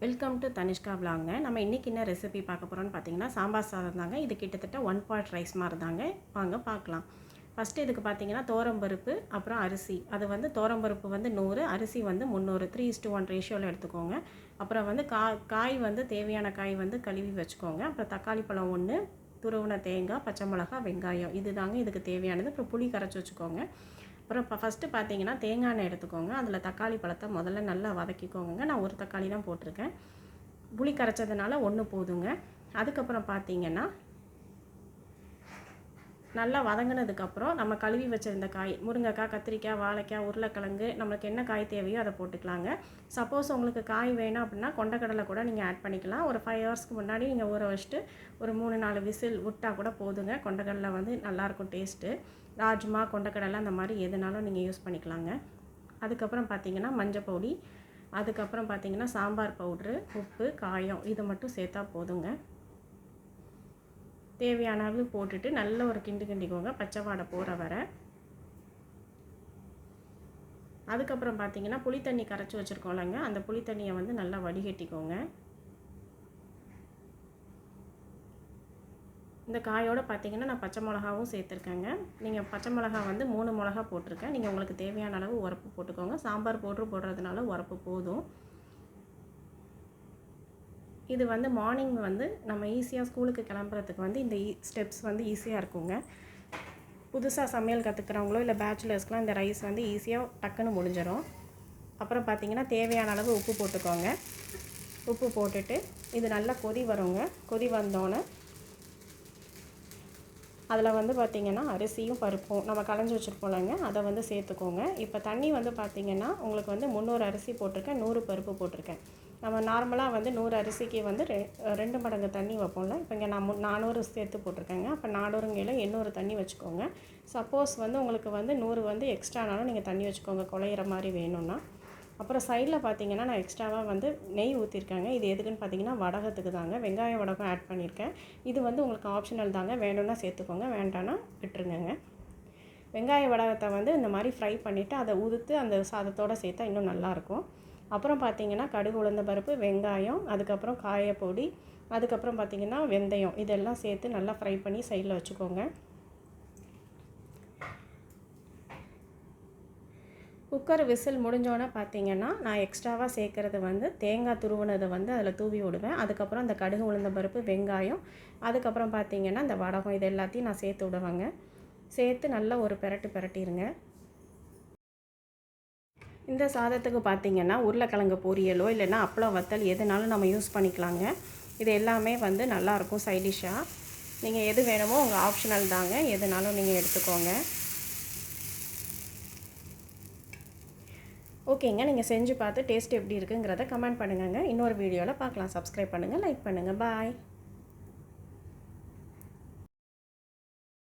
Welcome to Tanishka விலாங்க நம்ம இன்றைக்கி என்ன ரெசிபி பார்க்க போகிறோம்னு பார்த்தீங்கன்னா சாம்பார் சாதம் தாங்க. இது கிட்டத்தட்ட ஒன் பாட் ரைஸ் மாதிரி தாங்க. வாங்க பார்க்கலாம். ஃபஸ்ட்டு இதுக்கு பார்த்தீங்கன்னா தோரம்பருப்பு அப்புறம் அரிசி. அது வந்து தோரம்பருப்பு வந்து நூறு அரிசி வந்து முந்நூறு. த்ரீ இஸ்டு ஒன் ரேஷியோவில் எடுத்துக்கோங்க. அப்புறம் வந்து கா காய் வந்து தேவையான காய் வந்து கழுவி வச்சுக்கோங்க. அப்புறம் தக்காளி பழம் ஒன்று துருவின தேங்காய் பச்சை மிளகா வெங்காயம். இது தாங்க இதுக்கு தேவையானது. அப்புறம் புளி கரைச்சி வச்சுக்கோங்க. அப்புறம் இப்போ ஃபஸ்ட்டு பார்த்தீங்கன்னா தேங்காய் எண்ணெய் எடுத்துக்கோங்க. அதில் தக்காளி பழத்தை முதல்ல நல்லா வதக்கிக்கோங்க நான் ஒரு தக்காளி தான் போட்டிருக்கேன். புளி கரைச்சதுனால ஒன்று போதுங்க. அதுக்கப்புறம் பார்த்தீங்கன்னா நல்லா வதங்கினதுக்கப்புறம் நம்ம கழுவி வச்சுருந்த காய் முருங்கைக்காய் கத்திரிக்காய் வாழைக்காய் உருளைக்கிழங்கு நம்மளுக்கு என்ன காய் தேவையோ அதை போட்டுக்கலாங்க. சப்போஸ் உங்களுக்கு காய் வேணும் அப்படின்னா கொண்டக்கடலை கூட நீங்கள் ஆட் பண்ணிக்கலாம். ஒரு ஃபைவ் ஹவர்ஸ்க்கு முன்னாடி நீங்கள் ஊற வச்சுட்டு ஒரு மூணு நாலு விசில் விட்டால் கூட போதுங்க. கொண்டக்கடலை வந்து நல்லாயிருக்கும் டேஸ்ட்டு ராஜ்மா கொண்டக்கடலை அந்த மாதிரி எதுனாலும் நீங்கள் யூஸ் பண்ணிக்கலாங்க. அதுக்கப்புறம் பார்த்தீங்கன்னா மஞ்சள் பொடி. அதுக்கப்புறம் பார்த்தீங்கன்னா சாம்பார் பவுட்ரு உப்பு காயம் இது மட்டும் சேர்த்தா போதுங்க. தேவையான அளவு போட்டுட்டு நல்ல ஒரு கிண்டு கிண்டிக்கோங்க பச்சை வாடை போகிற வரை. அதுக்கப்புறம் பார்த்தீங்கன்னா புளி தண்ணி கரைச்சி வச்சுருக்கோம்லங்க அந்த புளி தண்ணியை வந்து நல்லா வடிகட்டிக்கோங்க. இந்த காயோடு பார்த்தீங்கன்னா நான் பச்சை மிளகாவும் சேர்த்துருக்கேங்க. நீங்கள் பச்சை மிளகா வந்து மூணு மிளகா போட்டிருக்கேன். நீங்கள் உங்களுக்கு தேவையான அளவு உரப்பு போட்டுக்கோங்க. சாம்பார் பவுட்ரு போடுறதுனால உரப்பு போதும். இது வந்து மார்னிங் வந்து நம்ம ஈஸியாக ஸ்கூலுக்கு கிளம்புறதுக்கு வந்து இந்த e- ஸ்டெப்ஸ் வந்து ஈஸியாக இருக்குங்க. புதுசாக சமையல் கற்றுக்கிறவங்களோ இல்லை பேச்சுலர்ஸ்க்குலாம் இந்த ரைஸ் வந்து ஈஸியாக டக்குன்னு முடிஞ்சிடும் அப்புறம் பார்த்திங்கன்னா தேவையான அளவு உப்பு போட்டுக்கோங்க. உப்பு போட்டுட்டு இது நல்லா கொதி வருங்க. கொதி வந்தோன்னே அதில் வந்து பார்த்திங்கன்னா அரிசியும் பருப்பும் நம்ம களைஞ்சி வச்சுருப்போம்லங்க அதை வந்து சேர்த்துக்கோங்க. இப்போ தண்ணி வந்து பார்த்திங்கன்னா உங்களுக்கு வந்து முந்நூறு அரிசி போட்டிருக்கேன் நூறு பருப்பு போட்டிருக்கேன். நம்ம நார்மலாக வந்து நூறு அரிசிக்கு வந்து ரெ ரெண்டு மடங்கு தண்ணி வைப்போம்ல. இப்போ இங்கே நான் மு நானூறு சேர்த்து போட்டிருக்கேங்க. அப்போ நானூறுங்கையில் எண்ணூறு தண்ணி வச்சுக்கோங்க. சப்போஸ் வந்து உங்களுக்கு வந்து நூறு வந்து எக்ஸ்ட்ரானாலும் நீங்கள் தண்ணி வச்சுக்கோங்க. குழையிற மாதிரி வேணும்னா. அப்புறம் சைடில் பார்த்தீங்கன்னா நான் எக்ஸ்ட்ராவாக வந்து நெய் ஊற்றிருக்கேங்க இது எதுக்குன்னு பார்த்தீங்கன்னா வடகத்துக்கு தாங்க. வெங்காய வடகம் ஆட் பண்ணியிருக்கேன் இது வந்து உங்களுக்கு ஆப்ஷனல் தாங்க. வேணும்னா சேர்த்துக்கோங்க. வேண்டாம்னா விட்டுருங்கங்க. வெங்காய வடகத்தை வந்து இந்த மாதிரி ஃப்ரை பண்ணிவிட்டு அதை உதுத்து அந்த சாதத்தோடு சேர்த்தா இன்னும் நல்லாயிருக்கும் அப்புறம் பார்த்தீங்கன்னா கடுகு உளுந்த பருப்பு வெங்காயம் அதுக்கப்புறம் காயப்பொடி அதுக்கப்புறம் பார்த்திங்கன்னா வெந்தயம். இதெல்லாம் சேர்த்து நல்லா ஃப்ரை பண்ணி சைடில் வச்சுக்கோங்க. குக்கர் விசில் முடிஞ்சோடனே பார்த்தீங்கன்னா நான் எக்ஸ்ட்ராவாக சேர்க்குறது வந்து தேங்காய் துருவினதை வந்து அதில் தூவி விடுவேன். அதுக்கப்புறம் அந்த கடுகு உளுந்த பருப்பு வெங்காயம் அதுக்கப்புறம் பார்த்தீங்கன்னா இந்த வடகம் இது எல்லாத்தையும் நான் சேர்த்து விடுவேங்க. சேர்த்து நல்லா ஒரு பெரட்டு பெரட்டிடுங்க இந்த சாதத்துக்கு பார்த்திங்கன்னா உருளைக்கிழங்கு பொரியலோ இல்லைன்னா அப்பளம் வத்தல் எதுனாலும் நம்ம யூஸ் பண்ணிக்கலாங்க. இது எல்லாமே வந்து நல்லாயிருக்கும் சைடிஷாக நீங்கள் எது வேணுமோ உங்கள் ஆப்ஷனல் தாங்க. எதுனாலும் நீங்கள் எடுத்துக்கோங்க. ஓகேங்க நீங்கள் செஞ்சு பார்த்து டேஸ்ட் எப்படி இருக்குங்கிறத கமெண்ட் பண்ணுங்கள் இன்னொரு வீடியோவில் பார்க்கலாம். சப்ஸ்கிரைப் பண்ணுங்கள் லைக் பண்ணுங்கள் பாய்